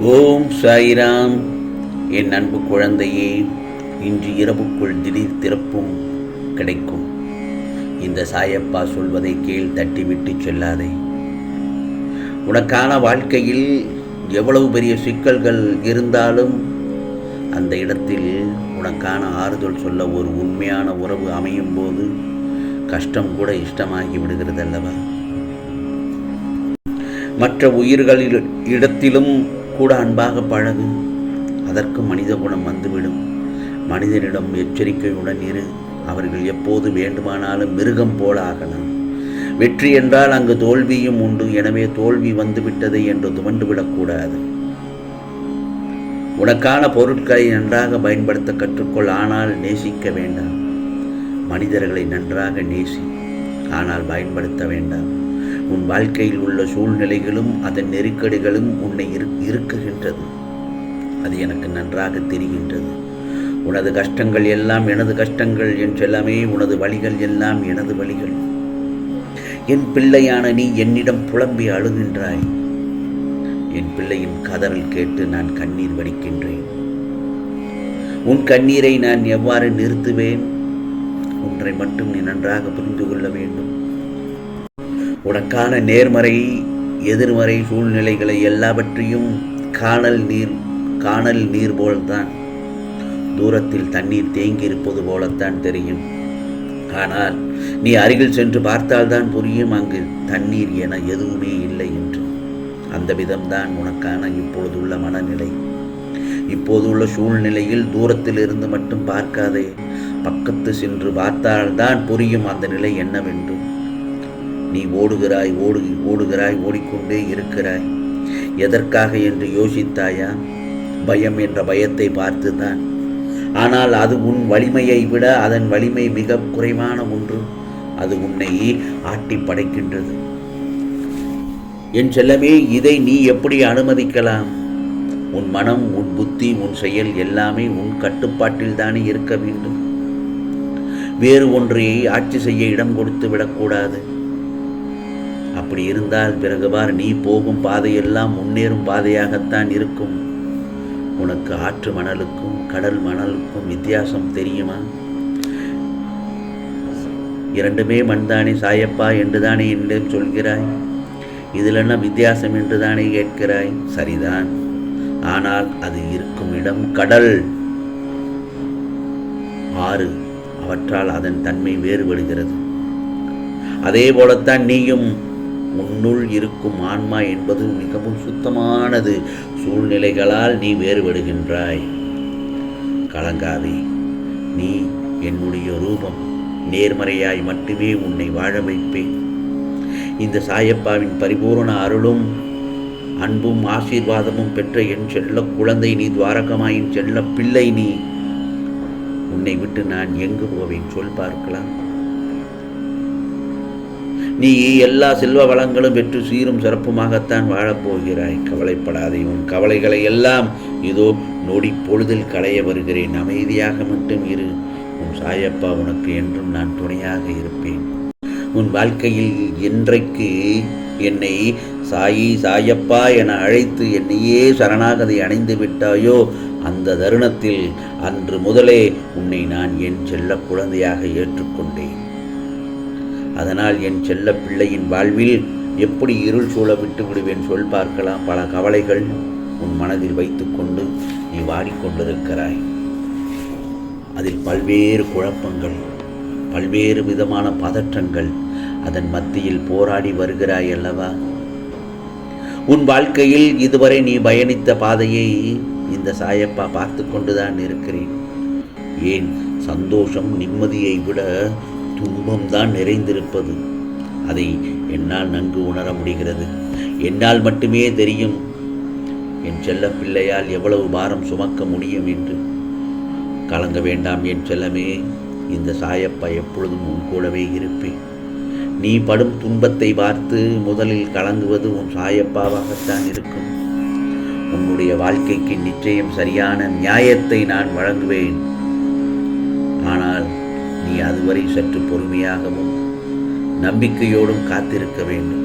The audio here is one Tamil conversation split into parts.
ஓம் சாய்ராம். என் அன்பு குழந்தையே இன்று இரவுக்குள் திடீர் திறப்பும் கிடைக்கும். இந்த சாயப்பா சொல்வதை கீழ் தட்டிவிட்டு செல்லாதே. உனக்கான வாழ்க்கையில் எவ்வளவு பெரிய சிக்கல்கள் இருந்தாலும் அந்த இடத்தில் உனக்கான ஆறுதல் சொல்ல ஒரு உண்மையான உறவு அமையும் போது கஷ்டம் கூட இஷ்டமாகி விடுகிறது அல்லவா மற்ற உயிர்களில் இடத்திலும் கூட அன்பாக பழகு. அதற்கு மனித குணம் வந்துவிடும். மனிதனிடம் எச்சரிக்கையுடன் இரு. அவர்கள் எப்போது வேண்டுமானாலும் மிருகம் போல ஆகலாம். வெற்றி என்றால் அங்கு தோல்வியும் உண்டு. எனவே தோல்வி வந்துவிட்டது என்று துவண்டுவிடக்கூடாது உனக்கான பொருட்களை நன்றாக பயன்படுத்த கற்றுக்கொள். ஆனால் நேசிக்க வேண்டாம். மனிதர்களை நன்றாக நேசி. ஆனால் பயன்படுத்த வேண்டாம். உன் வாழ்க்கையில் உள்ள சூழ்நிலைகளும் அதன் நெருக்கடிகளும் உன்னை இரு இருக்குகின்றது அது எனக்கு நன்றாக தெரிகின்றது. உனது கஷ்டங்கள் எல்லாம் எனது கஷ்டங்கள் என்றெல்லாமே உனது வழிகள் எல்லாம் எனது வழிகள். என் பிள்ளையான நீ என்னிடம் புலம்பி அழுகின்றாய். என் பிள்ளையின் கதறல் கேட்டு நான் கண்ணீர் வடிக்கின்றேன். உன் கண்ணீரை நான் எவ்வாறு நிறுத்துவேன்? ஒன்றை மட்டும் நீ நன்றாக புரிந்து கொள்ள வேண்டும். உனக்கான நேர்மறை எதிர்மறை சூழ்நிலைகளை எல்லாவற்றையும் காணல் நீர் காணல் நீர் போல்தான். தூரத்தில் தண்ணீர் தேங்கி இருப்பது போலத்தான் தெரியும். ஆனால் நீ அருகில் சென்று பார்த்தால்தான் புரியும் அங்கு தண்ணீர் என எதுவுமே இல்லை என்று. அந்த விதம்தான் உனக்கான இப்பொழுதுள்ள மனநிலை. இப்போதுள்ள சூழ்நிலையில் தூரத்திலிருந்து மட்டும் பார்க்காதே. பக்கத்து சென்று பார்த்தால்தான் புரியும் அந்த நிலை என்னவென்று. நீ ஓடுகிறாய் ஓடு ஓடுகிறாய் ஓடிக்கொண்டே இருக்கிறாய். எதற்காக என்று யோசித்தாயா? பயம் என்ற பயத்தை பார்த்துதான் ஆனால் அது உன் வலிமையை விட அதன் வலிமை மிக குறைவான ஒன்று. அது உன்னை ஆட்டி படைக்கின்றது. என் செல்லமே இதை நீ எப்படி அனுமதிக்கலாம்? உன் மனம் உன் புத்தி உன் செயல் எல்லாமே உன் கட்டுப்பாட்டில் தானே இருக்க வேண்டும். வேறு ஒன்றை ஆட்சி செய்ய இடம் கொடுத்து விடக்கூடாது. அப்படி இருந்தால் பிறகு பார் நீ போகும் பாதையெல்லாம் முன்னேறும் பாதையாகத்தான் இருக்கும். உனக்கு ஆற்று மணலுக்கும் கடல் மணலுக்கும் வித்தியாசம் தெரியுமா? இரண்டுமே மண்தானே சாயப்பா என்றுதானே என்னிடம் சொல்கிறாய்? இதில் என்ன வித்தியாசம் என்றுதானே கேட்கிறாய்? சரிதான். ஆனால் அது இருக்கும் இடம் கடல். ஆறு அவற்றால் அதன் தன்மை வேறுபடுகிறது. அதே போலத்தான் நீயும் உன்னுள் இருக்கும் ஆன்மா என்பது மிகவும் சுத்தமானது. சூழ்நிலைகளால் நீ வேறுபடுகின்றாய். கலங்காதே. நீ என்னுடைய ரூபம். நேர்மறையாய் மட்டுமே உன்னை வாழ வைப்பேன். இந்த சாயப்பாவின் பரிபூரண அருளும் அன்பும் ஆசீர்வாதமும் பெற்ற என் செல்ல குழந்தை நீ துவாரகமாயின் செல்ல பிள்ளை நீ. உன்னை விட்டு நான் எங்கு போவேன்? சொல் பார்க்கலாம். நீ எல்லா செல்வ வளங்களும் பெற்று சீரும் சிறப்புமாகத்தான் வாழப்போகிறாய். கவலைப்படாதே உன் கவலைகளை எல்லாம் இதோ நொடி பொழுதில் களைய வருகிறேன். அமைதியாக மட்டும் இரு. உன் சாயப்பா உனக்கு என்றும் நான் துணையாக இருப்பேன். உன் வாழ்க்கையில் என்றைக்கு என்னை சாயி சாயப்பா என அழைத்து என்னையே சரணாகதை அணைந்து விட்டாயோ அந்த தருணத்தில் அன்று முதலே உன்னை நான் என் செல்ல குழந்தையாக ஏற்றுக்கொண்டேன். அதனால் என் செல்ல பிள்ளையின் வாழ்வில் எப்படி இருள் சூழ விட்டு விடுவேன் சொல் பார்க்கலாம். பல கவலைகள் உன் மனதில் வைத்துக்கொண்டு நீ வாடிக்கொண்டிருக்கிறாய். அதில் பல்வேறு குழப்பங்கள் பல்வேறு விதமான பதற்றங்கள் அதன் மத்தியில் போராடி வருகிறாய் அல்லவா? உன் வாழ்க்கையில் இதுவரை நீ பயணித்த பாதையை இந்த சாயப்பா பார்த்து கொண்டுதான் இருக்கிறேன். ஏன்? சந்தோஷம் நிம்மதியை விட துன்பம்தான் நிறைந்திருப்பது. அதை என்னால் நன்கு உணர முடிகிறது. என்னால் மட்டுமே தெரியும். என் செல்ல பிள்ளையால் எவ்வளவு பாரம் சுமக்க முடியும் என்று. கலங்க வேண்டாம் என் செல்லமே. இந்த சாயப்பா எப்பொழுதும் உன் கூடவே இருப்பேன். நீ படும் துன்பத்தை பார்த்து முதலில் கலங்குவது உன் சாயப்பாவாகத்தான் இருக்கும். உன்னுடைய வாழ்க்கைக்கு நிச்சயம் சரியான நியாயத்தை நான் வழங்குவேன். ஆனால் நீ அதுவரை சற்று பொறுமையாகவும் நம்பிக்கையோடும் காத்திருக்க வேண்டும்.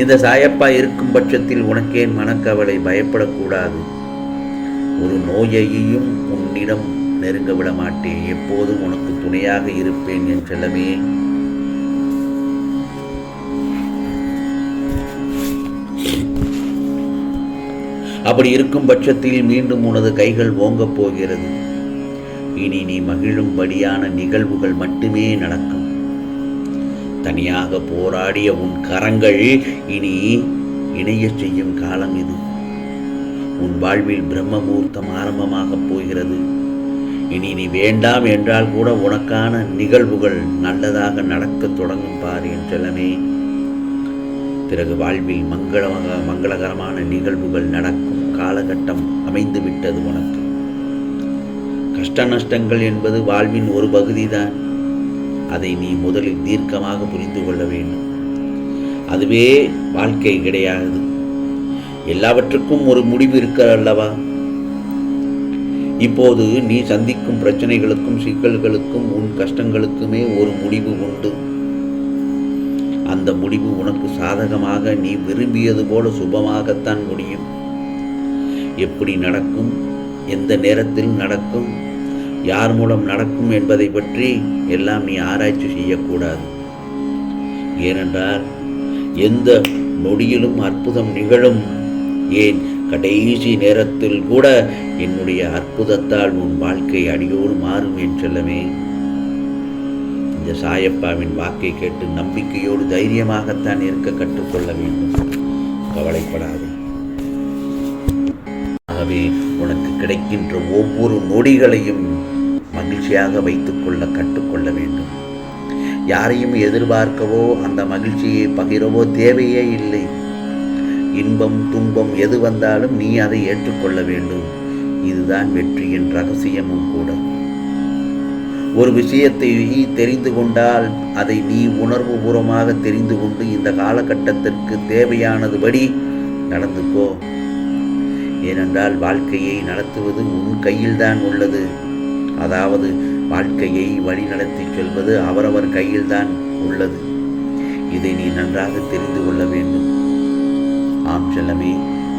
இந்த சாயப்பா இருக்கும் பட்சத்தில் உனக்கேன் மனக்கவலை பயப்படக்கூடாது. ஒரு நோயையும் உன்னிடம் நெருங்க விட மாட்டேன். எப்போதும் உனக்கு துணையாக இருப்பேன் என் செல்லமே. அப்படி இருக்கும் பட்சத்தில் மீண்டும் உனது கைகள் ஓங்கப் போகிறது. இனி நீ மகிழும்படியான நிகழ்வுகள் மட்டுமே நடக்கும். தனியாக போராடிய உன் கரங்கள் இனி இணையச் செய்யும் காலம் இது. உன் வாழ்வில் பிரம்மமூர்த்தம் ஆரம்பமாகப் போகிறது. இனி நீ வேண்டாம் என்றால் கூட உனக்கான நிகழ்வுகள் நல்லதாக நடக்கத் தொடங்கும் பார் என் செல்லமே. பிறகு வாழ்வில் மங்களமாக மங்களகரமான நிகழ்வுகள் நடக்கும் காலகட்டம் அமைந்து விட்டது உனக்கு. கஷ்ட நஷ்டங்கள் என்பது வாழ்வின் ஒரு பகுதிதான். அதை நீ முதலில் தீர்க்கமாக புரிந்து கொள்ள வேண்டும். அதுவே வாழ்க்கை கிடையாது. எல்லாவற்றுக்கும் ஒரு முடிவு இருக்கிற அல்லவா? இப்போது நீ சந்திக்கும் பிரச்சனைகளுக்கும் சிக்கல்களுக்கும் உன் கஷ்டங்களுக்குமே ஒரு முடிவு உண்டு. அந்த முடிவு உனக்கு சாதகமாக நீ விரும்பியது போல சுபமாகத்தான் முடியும். எப்படி நடக்கும்? எந்த நேரத்தில் நடக்கும்? யார் மூலம் நடக்கும் என்பதை பற்றி எல்லாம் நீ ஆராய்ச்சி செய்யக்கூடாது. ஏனென்றால் எந்த நொடியிலும் அற்புதம் நிகழும். ஏன்? கடைசி நேரத்தில் கூட என்னுடைய அற்புதத்தால் உன் வாழ்க்கை அடியோடு மாறும் என் செல்லமே. இந்த சாயப்பாவின் வாக்கை கேட்டு நம்பிக்கையோடு தைரியமாகத்தான் இருக்க கற்றுக்கொள்ள வேண்டும். கவலைப்படாதே. ஆகவே உனக்கு கிடைக்கின்ற ஒவ்வொரு நொடிகளையும் மகிழ்ச்சியாக வைத்துக்கொள்ள கற்றுக்கொள்ள வேண்டும். யாரையும் எதிர்பார்க்கவோ அந்த மகிழ்ச்சியை பகிரவோ தேவையே இல்லை. இன்பம் துன்பம் எது வந்தாலும் நீ அதை ஏற்றுக்கொள்ள வேண்டும். இதுதான் வெற்றியின் ரகசியமும் கூட. ஒரு விஷயத்தை நீ தெரிந்து கொண்டால் அதை நீ உணர்வுபூர்வமாக தெரிந்து கொண்டு இந்த காலகட்டத்திற்கு தேவையானதுபடி நடந்துக்கோ. ஏனென்றால் வாழ்க்கையை நடத்துவது உன் கையில்தான் உள்ளது. அதாவது வாழ்க்கையை வழிநடத்தி செல்வது அவரவர் கையில்தான் உள்ளது. இதை நீ நன்றாக தெரிந்து கொள்ள வேண்டும். ஆம் செல்லமே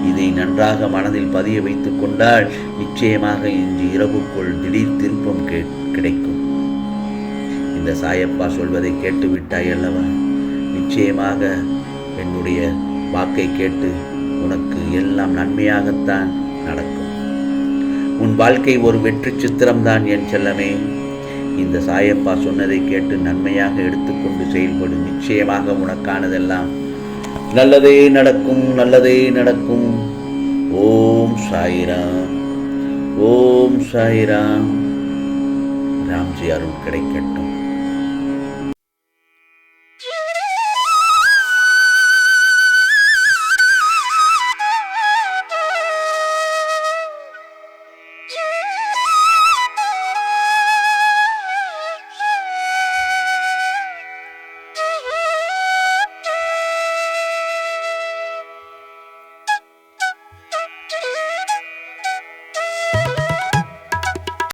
இதை நன்றாக மனதில் பதிய வைத்துக் கொண்டால் நிச்சயமாக இன்று இரவுக்குள் திடீர் திருப்பம் கே கிடைக்கும். இந்த சாயப்பா சொல்வதை கேட்டு விட்டாய் அல்லவா? நிச்சயமாக என்னுடைய வாக்கை கேட்டு உனக்கு எல்லாம் நன்மையாகத்தான் நடக்கும். உன் வாழ்க்கை ஒரு வெற்றி சித்திரம்தான் என் செல்லமே. இந்த சாயப்பா சொன்னதை கேட்டு நன்மையாக எடுத்துக்கொண்டு செயல்படும் நிச்சயமாக உனக்கானதெல்லாம் நல்லதே நடக்கும் நல்லதே நடக்கும். ஓம் சாய்ராம் ஓம் சாய்ராம். ராம்ஜி அருள் கிடைக்கட்டும்.